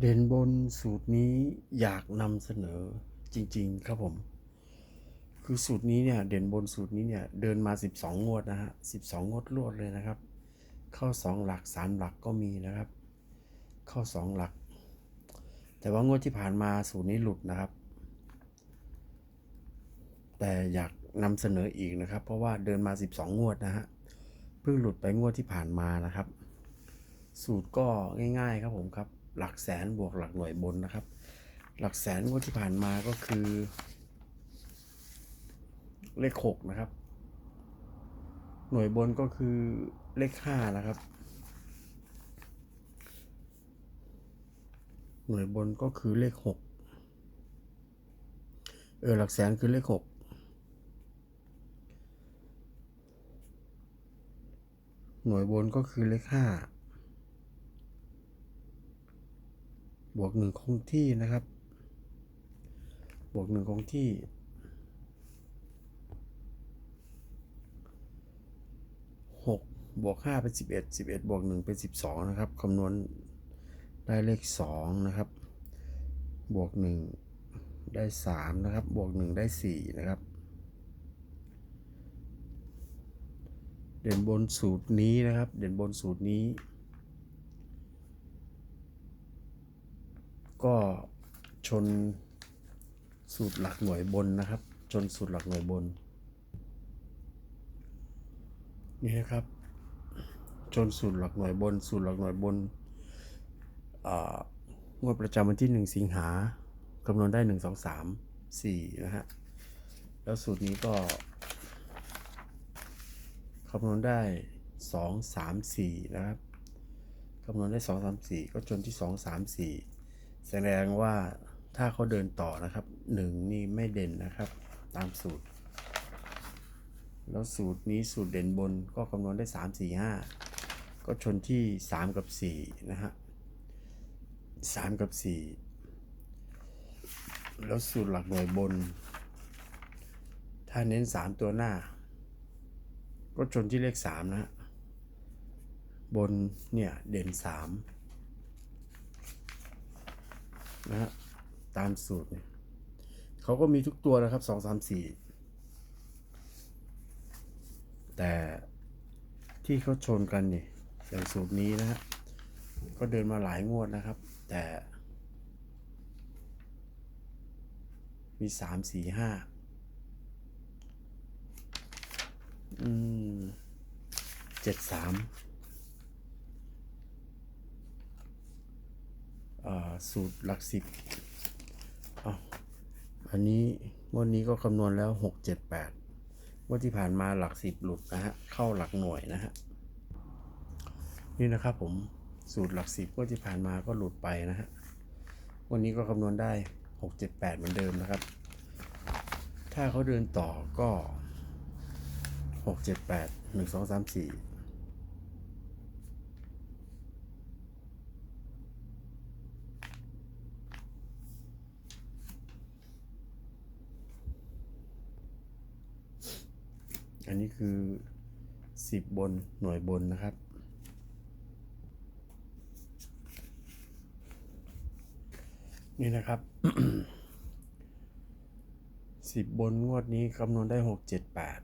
เด่นบนสูตรนี้อยากนำเสนอจริง ๆ ครับผม คือสูตรนี้เนี่ย เด่นบนสูตรนี้เนี่ย เดินมา 12 งวดนะฮะ12 งวดรวดเลยนะครับ เข้า 2 หลัก 3 หลักก็มีนะครับ เข้า 2 หลัก แต่ว่างวดที่ผ่านมาสูตรนี้หลุดนะครับ แต่อยากนำเสนออีกนะครับ เพราะว่าเดินมา 12 งวดนะฮะเพิ่งหลุดไปงวดที่ผ่านมานะครับ สูตรก็ง่าย ๆ ครับผมครับ หลักแสนบวกหลักหน่วยบนนะครับ หลักแสนงวดที่ผ่านมาก็คือ เลขหกนะครับ หน่วยบนก็คือเลขห้านะครับ หน่วยบนก็คือเลขหกเออหลักแสนคือเลขหกหน่วยบนก็คือเลขห้า บวกหนึ่งคงที่นะครับ บวกหนึ่งคงที่หกบวกห้าเป็นสิบเอ็ดสิบเอ็ดบวกหนึ่งเป็นสิบสองนะครับ คำนวณได้เลขสองนะครับ บวกหนึ่งได้สามนะครับ บวกหนึ่งได้สี่นะครับ เด่นบนสูตรนี้นะครับ เด่นบนสูตรนี้ ก็ชนสูตรหลักหน่วยบนนะครับ ชนสูตรหลักหน่วยบน นี่นะครับจนสูตรหลักหน่วยบน สูตรหลักหน่วยบนอ่างวดประจำวันที่ 1 สิงหาคำนวณได้ 1 2 3 4 นะฮะ แล้วสูตรนี้ก็คำนวณได้ 2 3 4 นะครับคำนวณได้ 2 3 4 ก็จนที่ 2 3 4 แสดงว่าถ้าเขาเดินต่อนะครับ1นี่ไม่เด่นนะครับ ตามสูตร แล้วสูตรนี้สูตรเด่นบนก็คำนวณได้ 3 4 5 ก็ชนที่ 3 กับ 4 นะฮะ3กับ 4 แล้วสูตรหลักหน่วยบน ถ้าเน้น 3 ตัวหน้า ก็ชนที่เลข 3 นะฮะบนเนี่ยเด่น 3 นะฮะตามสูตรเนี่ยเขาก็มีทุกตัวนะครับ2 3 4แต่ที่เขาชนกันเนี่ยอย่างสูตรนี้นะฮะก็เดินมาหลายงวดนะครับ แต่ มีสามสี่ห้าอืมเจ็ดสามอ่า สูตรหลักสิบอันนี้งวดนี้ก็คำนวณแล้วหกเจ็ดแปดงว่าที่ผ่านมาหลักสิบหลุดนะฮะ เข้าหลักหน่วยนะฮะ นี่นะครับผมสูตรหลักสิบงว่าที่ผ่านมาก็หลุดไปนะฮะ วันนี้ก็คำนวณได้หกเจ็ดแปดเหมือนเดิมนะครับ ถ้าเขาเดินต่อก็หกเจ็ดแปดหนึ่งสองสามสี่ นนี้คือสิบบนหน่วยบนนะครับ นี่นะครับสิบบนงวดนี้คำนวณได้หกเจ็ดแปด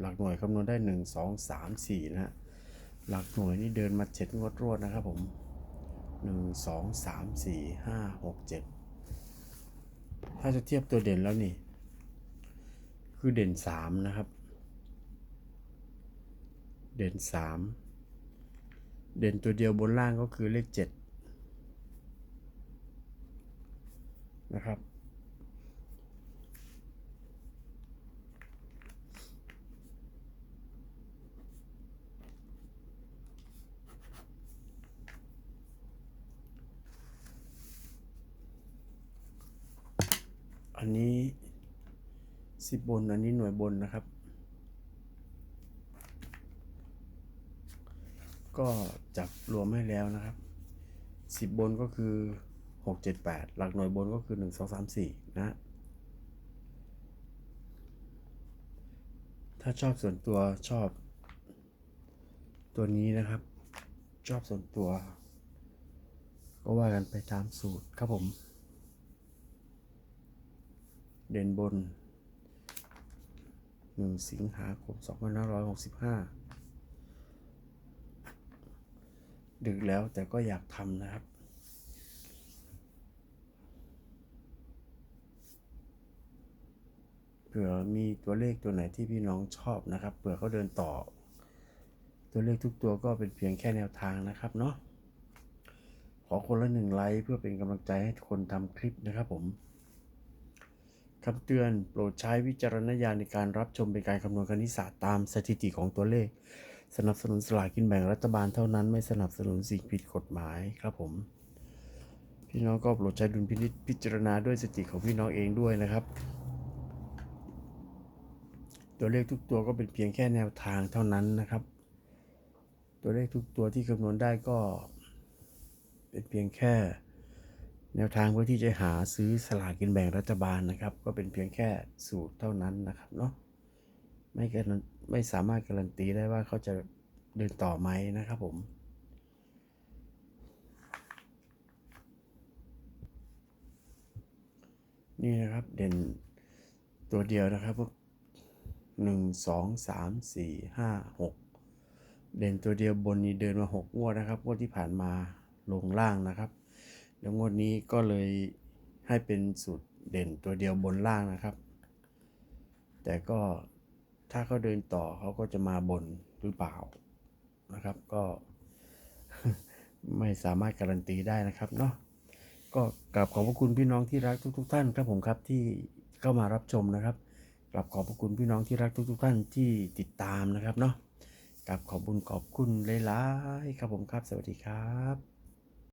หลักหน่วยคำนวณได้หนึ่งสองสามสี่นะฮะหลักหน่วยนี่เดินมาเจ็ดงวดรวดนะครับผมหนึ่งสองสามสี่ห้าหกเจ็ดถ้าจะเทียบตัวเด่นแล้วนี่ คือเด่นสามนะครับ เด่นสามเด่นตัวเดียวบนล่างก็คือเลขเจ็ดนะครับ อันนี้สิบบน อันนี้หน่วยบนนะครับ ก็จับรวมให้แล้วนะครับสิบบนก็คือหกเจ็ดแปดหลักหน่วยบนก็คือหนึ่งสองสามสี่นะ ถ้าชอบส่วนตัวชอบ ตัวนี้นะครับ ชอบส่วนตัวกก็ว่ากันไปตามสูตรครับผม เด่นบน 1 สิงหาคม2565 ดึกแล้วแต่ก็อยากทำนะครับ เผื่อมีตัวเลขตัวไหนที่พี่น้องชอบนะครับ เผื่อเขาเดินต่อ ตัวเลขทุกตัวก็เป็นเพียงแค่แนวทางนะครับเนาะ ขอคนละหนึ่งไลค์เพื่อเป็นกำลังใจให้คนทำคลิปนะครับผมคำเตือนโปรดใช้วิจารณญาณในการรับชมเป็นการคำนวณคณิตศาสตร์ตามสถิติของตัวเลข สนับสนุนสลากกินแบ่งรัฐบาลเท่านั้นไม่สนับสนุนสิ่งผิดกฎหมายครับผม พี่น้องก็โปรดใช้ดุลพินิจพิจารณาด้วยสติของพี่น้องเองด้วยนะครับ ตัวเลขทุกตัวก็เป็นเพียงแค่แนวทางเท่านั้นนะครับ ตัวเลขทุกตัวที่คำนวณได้ก็ เป็นเพียงแค่แนวทางเพื่อที่จะหาซื้อสลากกินแบ่งรัฐบาลนะครับ ก็เป็นเพียงแค่สูตรเท่านั้นนะครับเนาะ ไม่การันไม่สามารถการันตีได้ว่าเขาจะเดินต่อไหมนะครับผมนี่นะครับเด่นตัวเดียวนะครับพวกหนึ่งสองสามสี่ห้าหกเด่นตัวเดียวบนนี้เดินมาหกงวดนะครับงวดที่ผ่านมาลงล่างนะครับแล้วงวดนี้ก็เลยให้เป็นสูตรเด่นตัวเดียวบนล่างนะครับ แต่ก็ ถ้าเขาเดินต่อเขาก็จะมาบนหรือเปล่านะครับ ก็ไม่สามารถการันตีได้นะครับเนาะก็กราบขอบพระคุณพี่น้องที่รักทุกๆท่านครับผมครับที่เข้ามารับชมนะครับกราบขอบพระคุณพี่น้องที่รักทุกๆท่านที่ติดตามนะครับเนาะกราบขอบคุณขอบคุณหลายๆครับผมครับ สวัสดีครับ